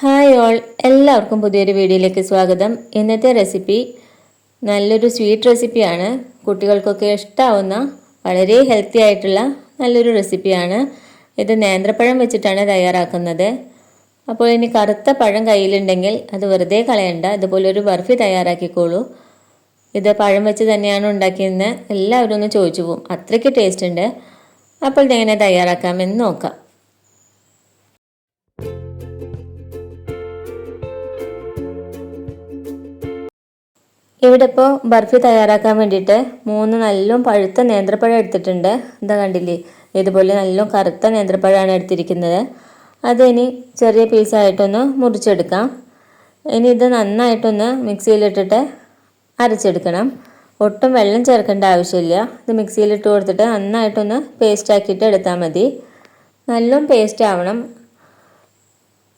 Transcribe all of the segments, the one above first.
Hi all. എല്ലാവർക്കും പുതിയൊരു വീഡിയോയിലേക്ക് സ്വാഗതം. ഇന്നത്തെ റെസിപ്പി നല്ലൊരു സ്വീറ്റ് റെസിപ്പിയാണ്. കുട്ടികൾക്കൊക്കെ ഇഷ്ടാവുന്ന വളരെ ഹെൽത്തി ആയിട്ടുള്ള നല്ലൊരു റെസിപ്പിയാണ്. ഇത് നേന്ത്രപ്പഴം വെച്ചിട്ടാണ് തയ്യാറാക്കുന്നത്. അപ്പോൾ ഇനി കറുത്ത പഴം കയ്യിലുണ്ടെങ്കിൽ അത് വെറുതെ കളയണ്ട. ഇതുപോലൊരു ബർഫി തയ്യാറാക്കിക്കോളൂ. ഇത് പഴം വെച്ച് തന്നെയാണ് ഉണ്ടാക്കിയതെന്ന് എല്ലാവരും ഒന്ന് ചോദിച്ചു പോകും. അത്രയ്ക്ക് ടേസ്റ്റ് ഉണ്ട്. അപ്പോൾ ഇതെങ്ങനെ തയ്യാറാക്കാമെന്ന് നോക്കാം. ഇവിടെ ഇപ്പോൾ ബർഫി തയ്യാറാക്കാൻ വേണ്ടിയിട്ട് മൂന്ന് നല്ലോം പഴുത്ത നേന്ത്രപ്പഴം എടുത്തിട്ടുണ്ട്. എന്താ കണ്ടില്ലേ? ഇതുപോലെ നല്ലോം കറുത്ത നേന്ത്രപ്പഴമാണ് എടുത്തിരിക്കുന്നത്. അത് ഇനി ചെറിയ പീസായിട്ടൊന്ന് മുറിച്ചെടുക്കാം. ഇനി ഇത് നന്നായിട്ടൊന്ന് മിക്സിയിലിട്ടിട്ട് അരച്ചെടുക്കണം. ഒട്ടും വെള്ളം ചേർക്കേണ്ട ആവശ്യമില്ല. ഇത് മിക്സിയിലിട്ട് കൊടുത്തിട്ട് നന്നായിട്ടൊന്ന് പേസ്റ്റ് ആക്കിയിട്ട് എടുത്താൽ മതി. നല്ലോം പേസ്റ്റ് ആവണം.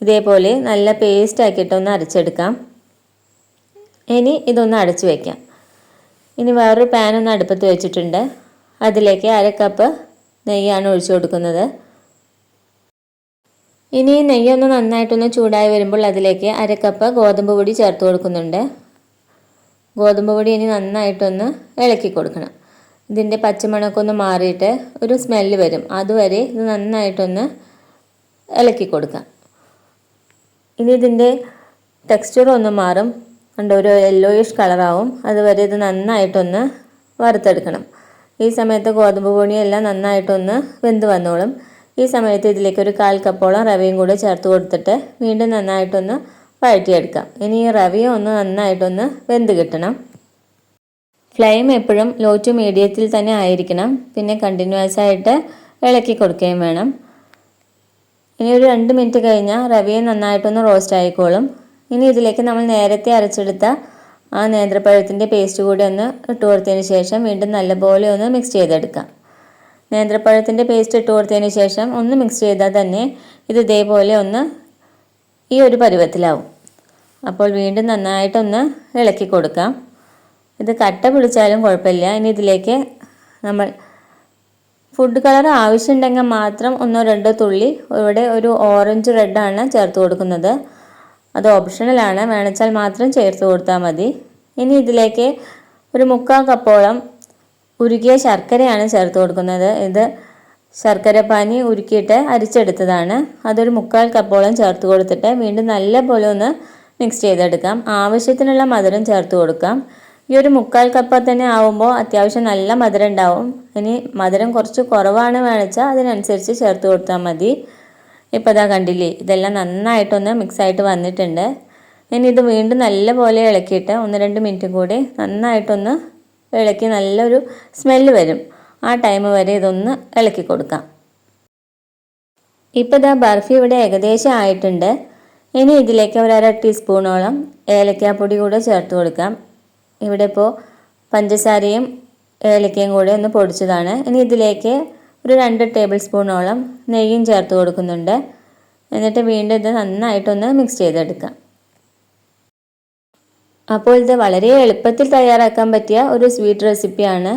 ഇതേപോലെ നല്ല പേസ്റ്റ് ആക്കിയിട്ടൊന്ന് അരച്ചെടുക്കാം. ഇനി ഇതൊന്ന് അടച്ചു വയ്ക്കാം ഇനി വേറൊരു പാൻ ഒന്ന് അടുപ്പത്ത് വെച്ചിട്ടുണ്ട്. അതിലേക്ക് അര കപ്പ് നെയ്യാണ് ഒഴിച്ചു കൊടുക്കുന്നത്. ഇനി ഈ നെയ്യൊന്ന് നന്നായിട്ടൊന്ന് ചൂടായി വരുമ്പോൾ അതിലേക്ക് അര കപ്പ് ഗോതമ്പ് പൊടി ചേർത്ത് കൊടുക്കുന്നുണ്ട്. ഗോതമ്പ് പൊടി ഇനി നന്നായിട്ടൊന്ന് ഇളക്കി കൊടുക്കണം. ഇതിന്റെ പച്ചമണക്കൊന്ന് മാറിയിട്ട് ഒരു സ്മെല്ല് വരും. അതുവരെ ഇത് നന്നായിട്ടൊന്ന് ഇളക്കി കൊടുക്കാം. ഇനി ഇതിന്റെ ടെക്സ്ചർ ഒന്ന് മാറും. കണ്ട ഒരു യെല്ലോയിഷ് കളറാവും അതുവരെ ഇത് നന്നായിട്ടൊന്ന് വറുത്തെടുക്കണം. ഈ സമയത്ത് ഗോതമ്പ് പൊടിയെല്ലാം നന്നായിട്ടൊന്ന് വെന്ത് വന്നോളും. ഈ സമയത്ത് ഇതിലേക്ക് ഒരു കാൽ കപ്പോളം റവയും കൂടെ ചേർത്ത് കൊടുത്തിട്ട് വീണ്ടും നന്നായിട്ടൊന്ന് വഴറ്റിയെടുക്കാം. ഇനി ഈ റവയും ഒന്ന് നന്നായിട്ടൊന്ന് വെന്ത് കിട്ടണം. ഫ്ലെയിം എപ്പോഴും ലോ ടു മീഡിയത്തിൽ തന്നെ ആയിരിക്കണം. പിന്നെ കണ്ടിന്യൂസ് ആയിട്ട് ഇളക്കി കൊടുക്കുകയും വേണം. ഇനി ഒരു രണ്ട് മിനിറ്റ് കഴിഞ്ഞാൽ റവയെ നന്നായിട്ടൊന്ന് റോസ്റ്റ് ആയിക്കോളും. ഇനി ഇതിലേക്ക് നമ്മൾ നേരത്തെ അരച്ചെടുത്ത ആ നേന്ത്രപ്പഴത്തിന്റെ പേസ്റ്റ് കൂടി ഒന്ന് ഇട്ട് കൊടുത്തതിന് ശേഷം വീണ്ടും നല്ലപോലെ ഒന്ന് മിക്സ് ചെയ്തെടുക്കാം. നേന്ത്രപ്പഴത്തിന്റെ പേസ്റ്റ് ഇട്ട് കൊടുത്തതിന് ശേഷം ഒന്ന് മിക്സ് ചെയ്താൽ തന്നെ ഇത് ഇതേപോലെ ഒന്ന് ഈ ഒരു പരുവത്തിലാവും. അപ്പോൾ വീണ്ടും നന്നായിട്ടൊന്ന് ഇളക്കി കൊടുക്കാം. ഇത് കട്ട പിടിച്ചാലും കുഴപ്പമില്ല. ഇനി ഇതിലേക്ക് നമ്മൾ ഫുഡ് കളർ ആവശ്യമുണ്ടെങ്കിൽ മാത്രം ഒന്നോ രണ്ടോ തുള്ളി ഇവിടെ ഒരു ഓറഞ്ച് റെഡാണ് ചേർത്ത് കൊടുക്കുന്നത്. അത് ഓപ്ഷണലാണ് വേണച്ചാൽ മാത്രം ചേർത്ത് കൊടുത്താൽ മതി. ഇനി ഇതിലേക്ക് ഒരു മുക്കാൽ കപ്പോളം ഉരുകിയ ശർക്കരയാണ് ചേർത്ത് കൊടുക്കുന്നത്. ഇത് ശർക്കര പാനി ഉരുക്കിയിട്ട് അരിച്ചെടുത്തതാണ്. അതൊരു മുക്കാൽ കപ്പോളം ചേർത്ത് കൊടുത്തിട്ട് വീണ്ടും നല്ലപോലെ ഒന്ന് മിക്സ് ചെയ്തെടുക്കാം. ആവശ്യത്തിനുള്ള മധുരം ചേർത്ത് കൊടുക്കാം. ഈ ഒരു മുക്കാൽ കപ്പ് തന്നെ ആവുമ്പോൾ അത്യാവശ്യം നല്ല മധുരം ഉണ്ടാവും. ഇനി മധുരം കുറച്ച് കുറവാണ് വേണിച്ചാൽ അതിനനുസരിച്ച് ചേർത്ത് കൊടുത്താൽ മതി. ഇപ്പോൾ ഇതാ കണ്ടില്ലേ? ഇതെല്ലാം നന്നായിട്ടൊന്ന് മിക്സായിട്ട് വന്നിട്ടുണ്ട്. ഇനി ഇത് വീണ്ടും നല്ലപോലെ ഇളക്കിയിട്ട് ഒന്ന് രണ്ട് മിനിറ്റ് കൂടി നന്നായിട്ടൊന്ന് ഇളക്കി നല്ലൊരു സ്മെല്ല് വരും. ആ ടൈം വരെ ഇതൊന്ന് ഇളക്കി കൊടുക്കാം. ഇപ്പോൾ ഇതാ ബർഫി ഇവിടെ ഏകദേശം ആയിട്ടുണ്ട്. ഇനി ഇതിലേക്ക് ഒരു അര ടീസ്പൂണോളം ഏലക്കാപ്പൊടി കൂടെ ചേർത്ത് കൊടുക്കാം. ഇവിടെ ഇപ്പോൾ പഞ്ചസാരയും ഏലക്കയും കൂടെ ഒന്ന് പൊടിച്ചതാണ്. ഇനി ഇതിലേക്ക് ഒരു രണ്ട് ടേബിൾ സ്പൂണോളം നെയ്യും ചേർത്ത് കൊടുക്കുന്നുണ്ട്. എന്നിട്ട് വീണ്ടും ഇത് നന്നായിട്ടൊന്ന് മിക്സ് ചെയ്തെടുക്കാം. അപ്പോൾ ഇത് വളരെ എളുപ്പത്തിൽ തയ്യാറാക്കാൻ പറ്റിയ ഒരു സ്വീറ്റ് റെസിപ്പിയാണ്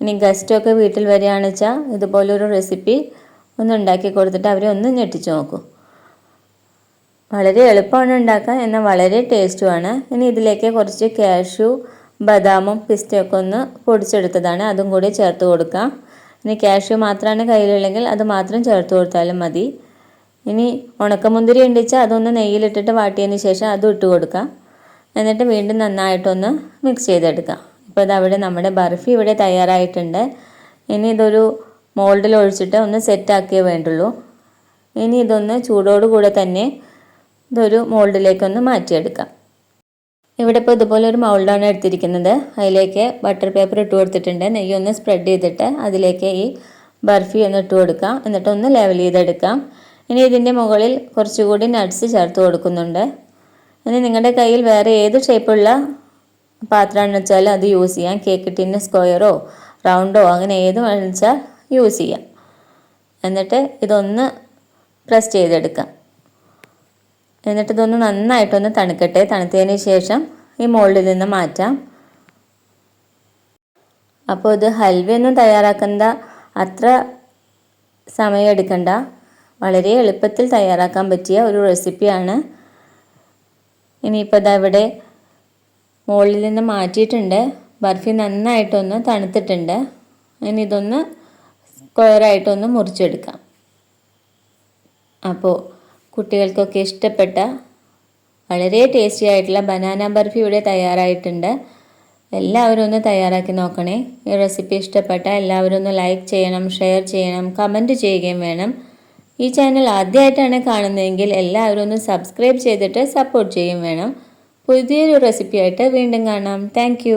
ഇനി ഗസ്റ്റൊക്കെ വീട്ടിൽ വരികയാണെന്ന് വെച്ചാൽ ഇതുപോലൊരു റെസിപ്പി ഒന്ന് ഉണ്ടാക്കി കൊടുത്തിട്ട് അവരെ ഒന്ന് ഞെട്ടിച്ച് നോക്കൂ. വളരെ എളുപ്പമാണ് ഉണ്ടാക്കാൻ എന്നാൽ വളരെ ടേസ്റ്റുമാണ് ഇനി ഇതിലേക്ക് കുറച്ച് കാഷ്യൂ ബദാമും പിസ്റ്റയൊക്കെ ഒന്ന് പൊടിച്ചെടുത്തതാണ്. അതും കൂടി ചേർത്ത് കൊടുക്കാം. ഇനി കാഷ്യൂ മാത്രമാണ് കയ്യിലുള്ളെങ്കിൽ അത് മാത്രം ചേർത്ത് കൊടുത്താലും മതി. ഇനി ഉണക്കമുന്തിരി ഉണ്ടിച്ചാൽ അതൊന്ന് നെയ്യിലിട്ടിട്ട് വാട്ടിയതിന് ശേഷം അതും ഇട്ട് കൊടുക്കാം. എന്നിട്ട് വീണ്ടും നന്നായിട്ടൊന്ന് മിക്സ് ചെയ്തെടുക്കാം. ഇപ്പോൾ ഇതവിടെ നമ്മുടെ ബർഫി ഇവിടെ തയ്യാറായിട്ടുണ്ട്. ഇനി ഇതൊരു മോൾഡിൽ ഒഴിച്ചിട്ട് ഒന്ന് സെറ്റാക്കിയേ വേണ്ടുള്ളൂ. ഇനി ഇതൊന്ന് ചൂടോടുകൂടെ തന്നെ ഇതൊരു മോൾഡിലേക്കൊന്ന് മാറ്റിയെടുക്കാം. ഇവിടെ ഇപ്പോൾ ഇതുപോലെ ഒരു മൗൾഡാണ് എടുത്തിരിക്കുന്നത്. അതിലേക്ക് ബട്ടർ പേപ്പർ ഇട്ട് കൊടുത്തിട്ടുണ്ട്. നെയ്യ് ഒന്ന് സ്പ്രെഡ് ചെയ്തിട്ട് അതിലേക്ക് ഈ ബർഫി ഒന്ന് ഇട്ട് കൊടുക്കാം. എന്നിട്ട് ഒന്ന് ലെവൽ ചെയ്തെടുക്കാം. ഇനി ഇതിന്റെ മുകളിൽ കുറച്ചുകൂടി നട്ട്സ് ചേർത്ത് കൊടുക്കുന്നുണ്ട്. ഇനി നിങ്ങളുടെ കയ്യിൽ വേറെ ഏത് ഷേപ്പുള്ള പാത്രമാണെന്ന് വെച്ചാൽ അത് യൂസ് ചെയ്യാം. കേക്ക് ടിന്ന് സ്ക്വയറോ റൗണ്ടോ അങ്ങനെ ഏത് വെച്ചാൽ യൂസ് ചെയ്യാം. എന്നിട്ട് ഇതൊന്ന് പ്രസ് ചെയ്തെടുക്കാം. എന്നിട്ട് ഇതൊന്ന് നന്നായിട്ടൊന്ന് തണുക്കട്ടെ. തണുത്തതിന് ശേഷം ഈ മോൾഡിൽ നിന്ന് മാറ്റാം. അപ്പോൾ ഇത് ഹൽവയൊന്നും തയ്യാറാക്കേണ്ട. അത്ര സമയമെടുക്കണ്ട വളരെ എളുപ്പത്തിൽ തയ്യാറാക്കാൻ പറ്റിയ ഒരു റെസിപ്പിയാണ് ഇനിയിപ്പോൾ ഇതാ ഇവിടെ മുകളിൽ നിന്ന് മാറ്റിയിട്ടുണ്ട്. ബർഫി നന്നായിട്ടൊന്ന് തണുത്തിട്ടുണ്ട്. ഇനി ഇതൊന്ന് സ്ക്വയറായിട്ടൊന്ന് മുറിച്ചെടുക്കാം. അപ്പോൾ കുട്ടികൾക്കൊക്കെ ഇഷ്ടപ്പെട്ട വളരെ ടേസ്റ്റി ആയിട്ടുള്ള ബനാന ബർഫി ഇവിടെ തയ്യാറായിട്ടുണ്ട്. എല്ലാവരും ഒന്ന് തയ്യാറാക്കി നോക്കണേ. ഈ റെസിപ്പി ഇഷ്ടപ്പെട്ട എല്ലാവരും ഒന്ന് ലൈക്ക് ചെയ്യണം ഷെയർ ചെയ്യണം കമന്റ് ചെയ്യുകയും വേണം. ഈ ചാനൽ ആദ്യമായിട്ടാണ് കാണുന്നതെങ്കിൽ എല്ലാവരും ഒന്ന് സബ്സ്ക്രൈബ് ചെയ്തിട്ട് സപ്പോർട്ട് ചെയ്യും വേണം. പുതിയൊരു റെസിപ്പിയായിട്ട് വീണ്ടും കാണാം. താങ്ക്